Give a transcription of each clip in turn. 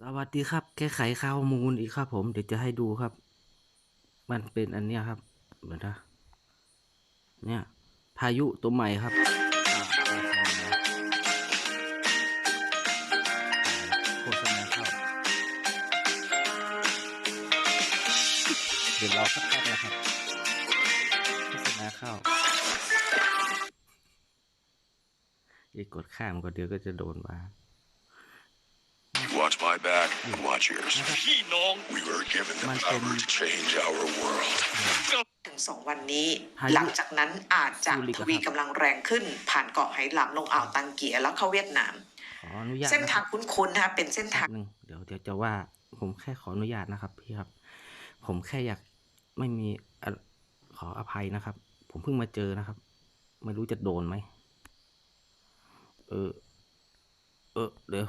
สวัสดีครับ แก้ไขข้อมูลอีกครับผมเดี๋ยวจะให้ดูครับ มันเป็นอันเนี้ยครับเหมือนนะเนี่ย พายุตัวใหม่ครับอ่าโฆษณาเข้าเดี๋ยวรอสักแป๊บนะครับโฆษณาเข้าอีกกดข้ามก็เดี๋ยวก็จะโดนมา Watch my back and watch yours. พี่น้อง We were given the Man, power um, to change our world. ถึงสองวันนี้พายุหลังจากนั้นอาจจะซูริกทอะครับวีกำลังแรงขึ้น ผ่านเกาะไหหลำลงอ่าวตังเกียแล้วเข้าเวียดนาม ขออนุญาตเส้นนะคทารังบคุ้นๆนะคะเป็นเส้นแป๊ทางบนึงเดี๋ยวเดี๋ยวจะว่าผมแค่ขออนุญาตนะครับพี่ครับ ผมแค่อยากไม่มีอะขออภัยนะครับ ผมเพิ่งมาเจอนะครับ ไม่รู้จะโดนไหมเออ เออเดี๋ยว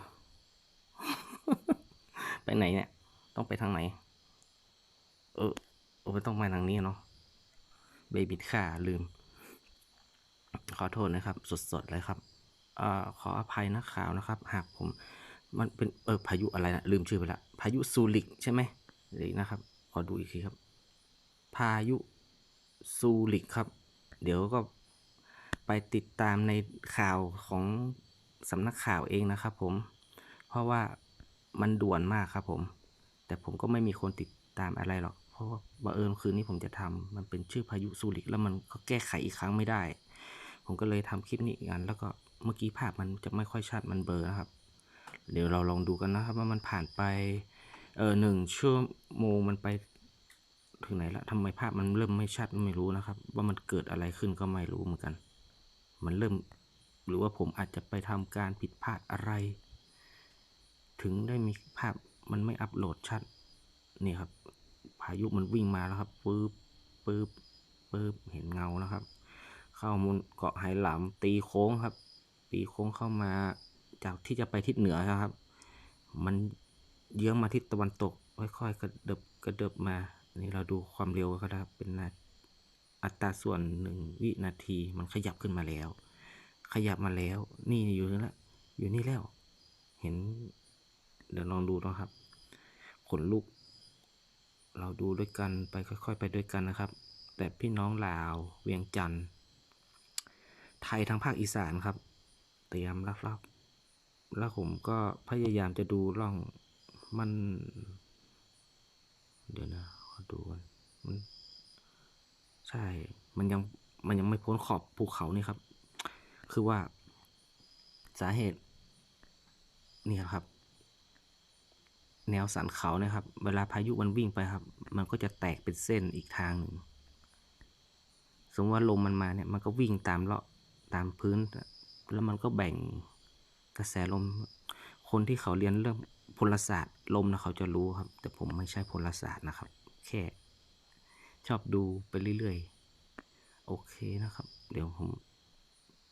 ไปไหนเนี่ย ต้องไปทางไหน เออโอ้ไม่ต้องไปทางนี้เนาะเบบิดค่าลืม ขอโทษนะครับ สดๆเลยครับเอ่อขออภัยนักข่าวนะครับ หากผม มันเป็นเออพายุอะไรนะลืมชื่อไปละพายุซูริกใช่ไหมเดี๋ยวนะครับ ขอดูอีกทีครับ พายุซูริกครับ เดี๋ยวก็ไปติดตามในข่าวของสำนักข่าวเองนะครับผม เพราะว่า มันด่วนมากครับผม แต่ผมก็ไม่มีคนติดตามอะไรหรอก เพราะว่าบังเอิญคืนนี้ผมจะทำมันเป็นชื่อพายุซูริกแล้วมันก็แก้ไขอีกครั้งไม่ได้ ผมก็เลยทำคลิปนี้อีกอัน แล้วก็เมื่อกี้ภาพมันจะไม่ค่อยชัดมันเบลอนะครับ เดี๋ยวเราลองดูกันนะครับว่ามันผ่านไปเออหนึ่งชั่วโมงมันไปถึงไหนละทำไมภาพมันเริ่มไม่ชัดไม่รู้นะครับ ว่ามันเกิดอะไรขึ้นก็ไม่รู้เหมือนกัน มันเริ่ม หรือว่าผมอาจจะไปทำการผิดพลาดอะไร ถึงได้มีภาพมันไม่อัปโหลดชัดนี่ครับ พายุมันวิ่งมาแล้วครับปื๊บปื๊บปื๊บเห็นเงาแล้วครับ เข้ามุนเกาะไหหลำตีโค้งครับ ตีโค้งเข้ามาจากที่จะไปทิศเหนือนะครับ มันเยื้องมาทิศตะวันตก ค่อยๆ กระเดบกระเดบมา นี่เราดูความเร็วก็ได้ครับเป็นนาอัตราส่วนหนึ่งวินาทีมันขยับขึ้นมาแล้ว ขยับมาแล้ว นี่อยู่นี่ละอยู่นี่แล้ว เห็น เดี๋ยวลองดูนะครับ ขนลุก เราดูด้วยกันไปค่อย ๆ ไปด้วยกันนะครับ แต่พี่น้องลาวเวียงจันทร์ไทยทางภาคอีสานครับ เตรียมรับรับแล้วผมก็พยายามจะดูร่องมัน เดี๋ยวนะขอดูกันมันใช่ มันยังมันยังไม่พ้นขอบภูเขานี่ครับ คือว่าสาเหตุ นี่ครับ แนวสันเขาเนะครับ เวลาพายุมันวิ่งไปครับ มันก็จะแตกเป็นเส้นอีกทางหนึ่งสมมติว่าลมมันมาเนี่ยมันก็วิ่งตามเลาะตามพื้น แล้วมันก็แบ่งกระแสลม คนที่เขาเรียนเรื่องพลศาสตร์ลมนะเขาจะรู้ครับ แต่ผมไม่ใช่พลศาสตร์นะครับ แค่ชอบดูไปเรื่อยๆ โอเคนะครับ เดี๋ยวผม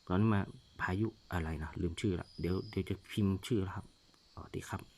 ตอนนี้มาพายุอะไรนะลืมชื่อละเดี๋ยวเดี๋ยวจะพิมพ์ชื่อแล้วครับสวัสดีครับ